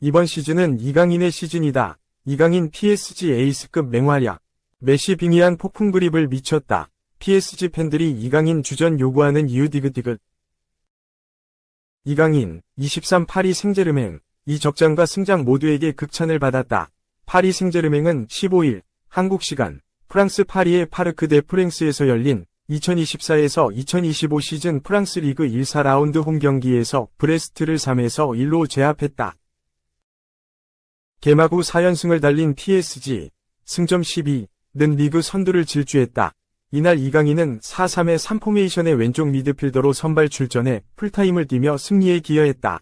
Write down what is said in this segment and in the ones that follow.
이번 시즌은 이강인의 시즌이다. 이강인 PSG 에이스급 맹활약. 메시 빙의한 폭풍 그립을 미쳤다. PSG 팬들이 이강인 주전 요구하는 이유 디귿디귿. 이강인, 23 파리 생제르맹, 이 적장과 승장 모두에게 극찬을 받았다. 파리 생제르맹은 15일, 한국 시간, 프랑스 파리의 파르크 데 프랭스에서 열린 2024에서 2025 시즌 프랑스 리그 1사 라운드 홈 경기에서 브레스트를 3에서 1로 제압했다. 개막 후 4연승을 달린 PSG, 승점 12, 는 리그 선두를 질주했다. 이날 이강인은 4-3의 3포메이션의 왼쪽 미드필더로 선발 출전해 풀타임을 뛰며 승리에 기여했다.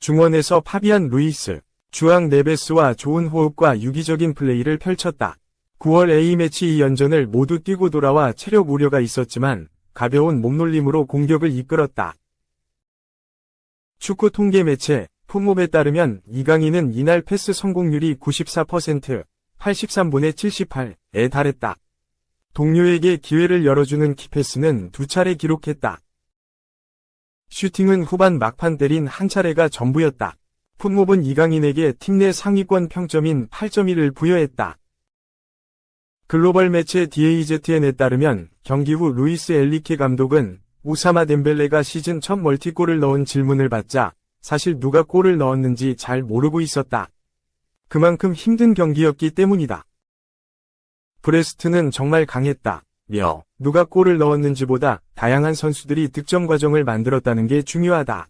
중원에서 파비안 루이스, 주앙 네베스와 좋은 호흡과 유기적인 플레이를 펼쳤다. 9월 A매치 2연전을 모두 뛰고 돌아와 체력 우려가 있었지만 가벼운 몸놀림으로 공격을 이끌었다. 축구 통계 매체 풋몹에 따르면 이강인은 이날 패스 성공률이 94%, 83분의 78에 달했다. 동료에게 기회를 열어주는 키패스는 두 차례 기록했다. 슈팅은 후반 막판 때린 한 차례가 전부였다. 풋몹은 이강인에게 팀 내 상위권 평점인 8.1을 부여했다. 글로벌 매체 DAZN에 따르면 경기 후 루이스 엘리케 감독은 우사마 덴벨레가 시즌 첫 멀티골을 넣은 질문을 받자 사실 누가 골을 넣었는지 잘 모르고 있었다. 그만큼 힘든 경기였기 때문이다. 브레스트는 정말 강했다. 며 누가 골을 넣었는지보다 다양한 선수들이 득점 과정을 만들었다는 게 중요하다.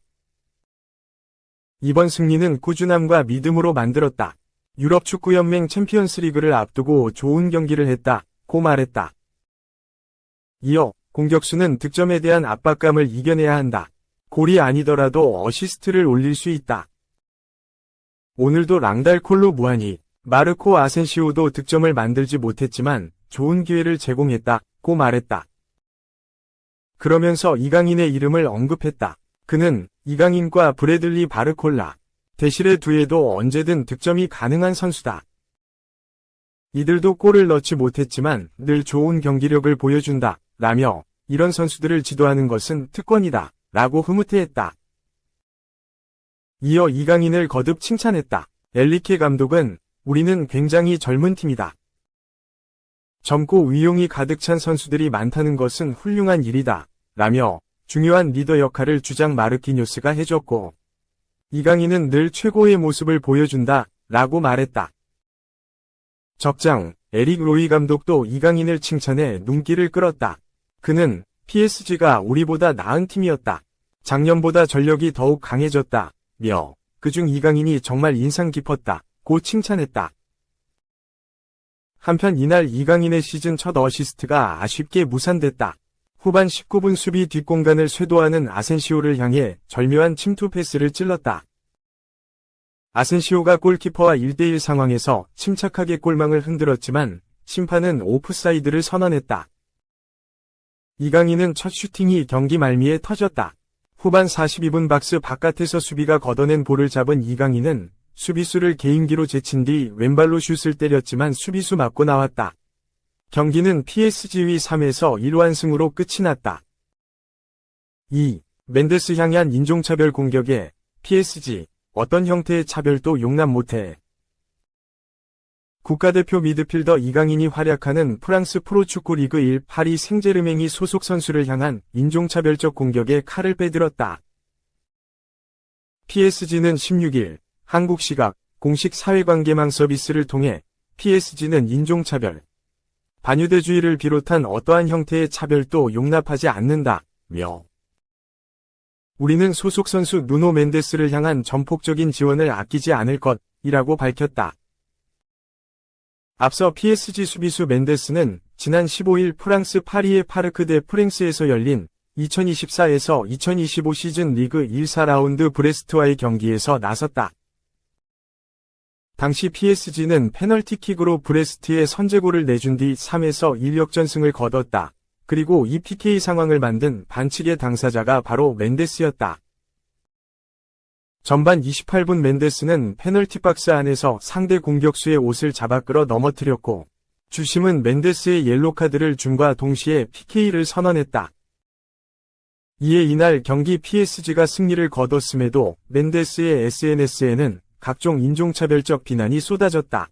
이번 승리는 꾸준함과 믿음으로 만들었다. 유럽 축구연맹 챔피언스 리그를 앞두고 좋은 경기를 했다. 고 말했다. 이어 공격수는 득점에 대한 압박감을 이겨내야 한다. 골이 아니더라도 어시스트를 올릴 수 있다. 오늘도 랑달콜로 무한히 마르코 아센시오도 득점을 만들지 못했지만 좋은 기회를 제공했다. 고 말했다. 그러면서 이강인의 이름을 언급했다. 그는 이강인과 브래들리 바르콜라, 대실의 두에도 언제든 득점이 가능한 선수다. 이들도 골을 넣지 못했지만 늘 좋은 경기력을 보여준다. 라며 이런 선수들을 지도하는 것은 특권이다. 라고 흐뭇해했다. 이어 이강인을 거듭 칭찬했다. 엘리케 감독은 우리는 굉장히 젊은 팀이다. 젊고 위용이 가득 찬 선수들이 많다는 것은 훌륭한 일이다. 라며 중요한 리더 역할을 주장 마르키뉴스가 해줬고 이강인은 늘 최고의 모습을 보여준다. 라고 말했다. 적장 에릭 로이 감독도 이강인을 칭찬해 눈길을 끌었다. 그는 PSG가 우리보다 나은 팀이었다. 작년보다 전력이 더욱 강해졌다. 며 그중 이강인이 정말 인상 깊었다. 고 칭찬했다. 한편 이날 이강인의 시즌 첫 어시스트가 아쉽게 무산됐다. 후반 19분 수비 뒷공간을 쇄도하는 아센시오를 향해 절묘한 침투 패스를 찔렀다. 아센시오가 골키퍼와 1대1 상황에서 침착하게 골망을 흔들었지만 심판은 오프사이드를 선언했다. 이강인은 첫 슈팅이 경기 말미에 터졌다. 후반 42분 박스 바깥에서 수비가 걷어낸 볼을 잡은 이강인은 수비수를 개인기로 제친 뒤 왼발로 슛을 때렸지만 수비수 맞고 나왔다. 경기는 PSG 위 3에서 1완승으로 끝이 났다. 2. 멘데스 향한 인종차별 공격에 PSG 어떤 형태의 차별도 용납 못해. 국가대표 미드필더 이강인이 활약하는 프랑스 프로축구 리그 1 파리 생제르맹이 소속 선수를 향한 인종차별적 공격에 칼을 빼들었다. PSG는 16일 한국 시각 공식 사회관계망 서비스를 통해 PSG는 인종차별, 반유대주의를 비롯한 어떠한 형태의 차별도 용납하지 않는다. 며 우리는 소속 선수 누노 멘데스를 향한 전폭적인 지원을 아끼지 않을 것이라고 밝혔다. 앞서 PSG 수비수 멘데스는 지난 15일 프랑스 파리의 파르크 데 프랭스에서 열린 2024에서 2025 시즌 리그 1사 라운드 브레스트와의 경기에서 나섰다. 당시 PSG는 페널티킥으로 브레스트에 선제골을 내준 뒤 3에서 1역전승을 거뒀다. 그리고 이 PK 상황을 만든 반칙의 당사자가 바로 멘데스였다. 전반 28분 멘데스는 페널티 박스 안에서 상대 공격수의 옷을 잡아 끌어 넘어뜨렸고 주심은 멘데스의 옐로 카드를 준과 동시에 PK를 선언했다. 이에 이날 경기 PSG가 승리를 거뒀음에도 멘데스의 SNS에는 각종 인종차별적 비난이 쏟아졌다.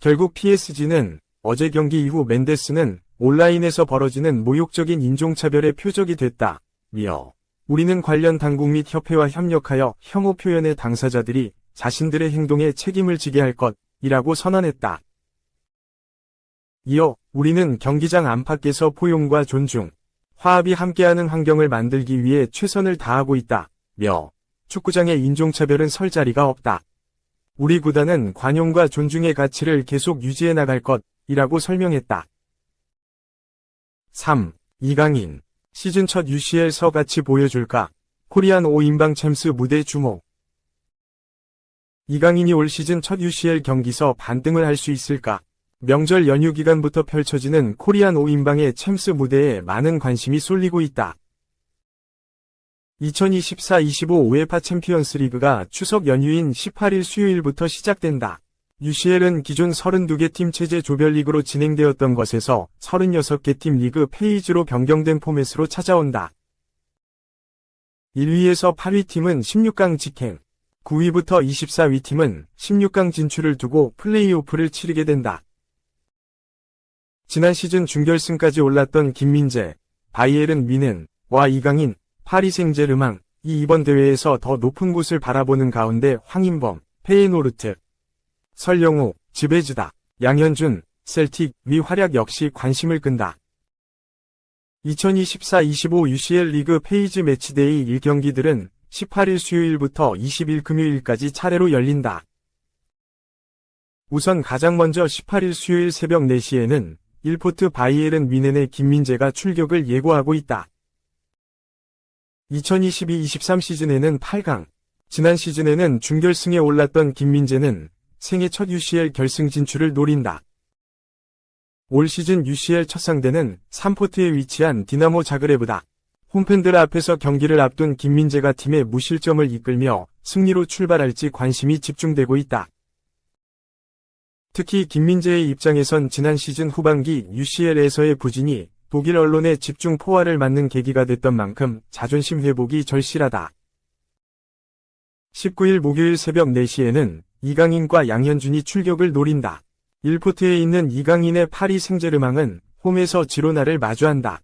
결국 PSG는 어제 경기 이후 멘데스는 온라인에서 벌어지는 모욕적인 인종차별의 표적이 됐다. 미어. 우리는 관련 당국 및 협회와 협력하여 혐오 표현의 당사자들이 자신들의 행동에 책임을 지게 할 것이라고 선언했다. 이어 우리는 경기장 안팎에서 포용과 존중, 화합이 함께하는 환경을 만들기 위해 최선을 다하고 있다. 며 축구장의 인종차별은 설 자리가 없다. 우리 구단은 관용과 존중의 가치를 계속 유지해 나갈 것이라고 설명했다. 3. 이강인 시즌 첫 UCL 서 같이 보여줄까? 코리안 5인방 챔스 무대 주목 이강인이 올 시즌 첫 UCL 경기서 반등을 할 수 있을까? 명절 연휴 기간부터 펼쳐지는 코리안 5인방의 챔스 무대에 많은 관심이 쏠리고 있다. 2024-25 우에파 챔피언스 리그가 추석 연휴인 18일 수요일부터 시작된다. UCL은 기존 32개 팀 체제 조별리그로 진행되었던 것에서 36개 팀 리그 페이지로 변경된 포맷으로 찾아온다. 1위에서 8위 팀은 16강 직행, 9위부터 24위 팀은 16강 진출을 두고 플레이오프를 치르게 된다. 지난 시즌 준결승까지 올랐던 김민재, 바이에른 미넨, 와 이강인, 파리 생제르망, 이 이번 대회에서 더 높은 곳을 바라보는 가운데 황인범, 페이노르트, 설영우, 지베즈다, 양현준, 셀틱, 위 활약 역시 관심을 끈다. 2024-25 UCL 리그 페이지 매치데이 1경기들은 18일 수요일부터 20일 금요일까지 차례로 열린다. 우선 가장 먼저 18일 수요일 새벽 4시에는 1포트 바이에른 미넨의 김민재가 출격을 예고하고 있다. 2022-23 시즌에는 8강, 지난 시즌에는 준결승에 올랐던 김민재는 생애 첫 UCL 결승 진출을 노린다. 올 시즌 UCL 첫 상대는 3포트에 위치한 디나모 자그레브다. 홈팬들 앞에서 경기를 앞둔 김민재가 팀의 무실점을 이끌며 승리로 출발할지 관심이 집중되고 있다. 특히 김민재의 입장에선 지난 시즌 후반기 UCL에서의 부진이 독일 언론의 집중 포화를 맞는 계기가 됐던 만큼 자존심 회복이 절실하다. 19일 목요일 새벽 4시에는 이강인과 양현준이 출격을 노린다. 1포트에 있는 이강인의 파리 생제르망은 홈에서 지로나를 마주한다.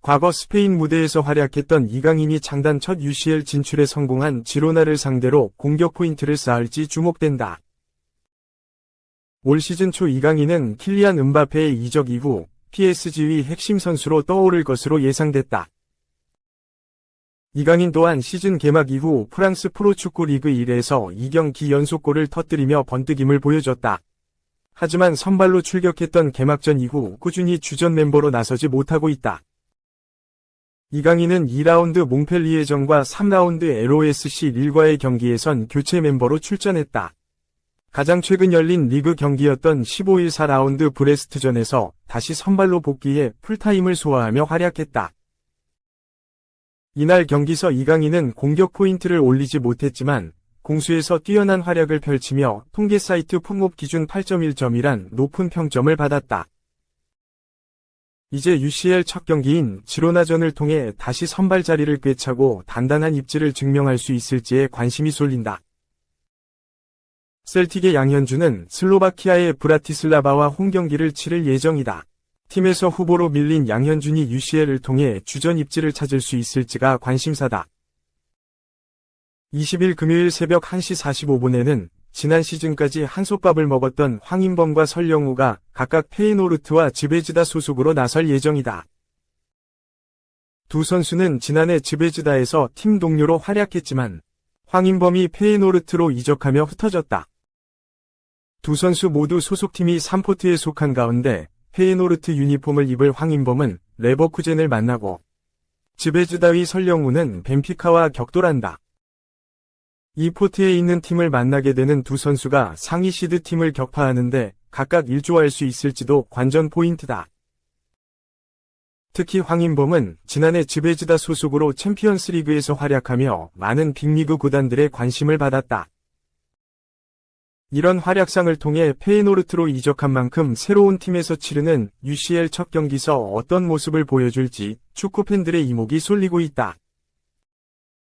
과거 스페인 무대에서 활약했던 이강인이 창단 첫 UCL 진출에 성공한 지로나를 상대로 공격 포인트를 쌓을지 주목된다. 올 시즌 초 이강인은 킬리안 은바페의 이적 이후 PSG의 핵심 선수로 떠오를 것으로 예상됐다. 이강인 또한 시즌 개막 이후 프랑스 프로축구 리그 1에서 2경기 연속골을 터뜨리며 번뜩임을 보여줬다. 하지만 선발로 출격했던 개막전 이후 꾸준히 주전 멤버로 나서지 못하고 있다. 이강인은 2라운드 몽펠리에전과 3라운드 LOSC 릴과의 경기에선 교체 멤버로 출전했다. 가장 최근 열린 리그 경기였던 15일 4라운드 브레스트전에서 다시 선발로 복귀해 풀타임을 소화하며 활약했다. 이날 경기서 이강인은 공격 포인트를 올리지 못했지만 공수에서 뛰어난 활약을 펼치며 통계 사이트 품목 기준 8.1점이란 높은 평점을 받았다. 이제 UCL 첫 경기인 지로나전을 통해 다시 선발 자리를 꿰차고 단단한 입지를 증명할 수 있을지에 관심이 쏠린다. 셀틱의 양현주는 슬로바키아의 브라티슬라바와 홈 경기를 치를 예정이다. 팀에서 후보로 밀린 양현준이 UCL을 통해 주전 입지를 찾을 수 있을지가 관심사다. 20일 금요일 새벽 1시 45분에는 지난 시즌까지 한솥밥을 먹었던 황인범과 설영우가 각각 페이노르트와 지베즈다 소속으로 나설 예정이다. 두 선수는 지난해 지베즈다에서 팀 동료로 활약했지만 황인범이 페이노르트로 이적하며 흩어졌다. 두 선수 모두 소속팀이 3포트에 속한 가운데 페이노르트 유니폼을 입을 황인범은 레버쿠젠을 만나고 지베즈다위 설령우는 벤피카와 격돌한다. 이 포트에 있는 팀을 만나게 되는 두 선수가 상위 시드 팀을 격파하는데 각각 일조할 수 있을지도 관전 포인트다. 특히 황인범은 지난해 지베즈다 소속으로 챔피언스 리그에서 활약하며 많은 빅리그 구단들의 관심을 받았다. 이런 활약상을 통해 페이노르트로 이적한 만큼 새로운 팀에서 치르는 UCL 첫 경기서 어떤 모습을 보여줄지 축구 팬들의 이목이 쏠리고 있다.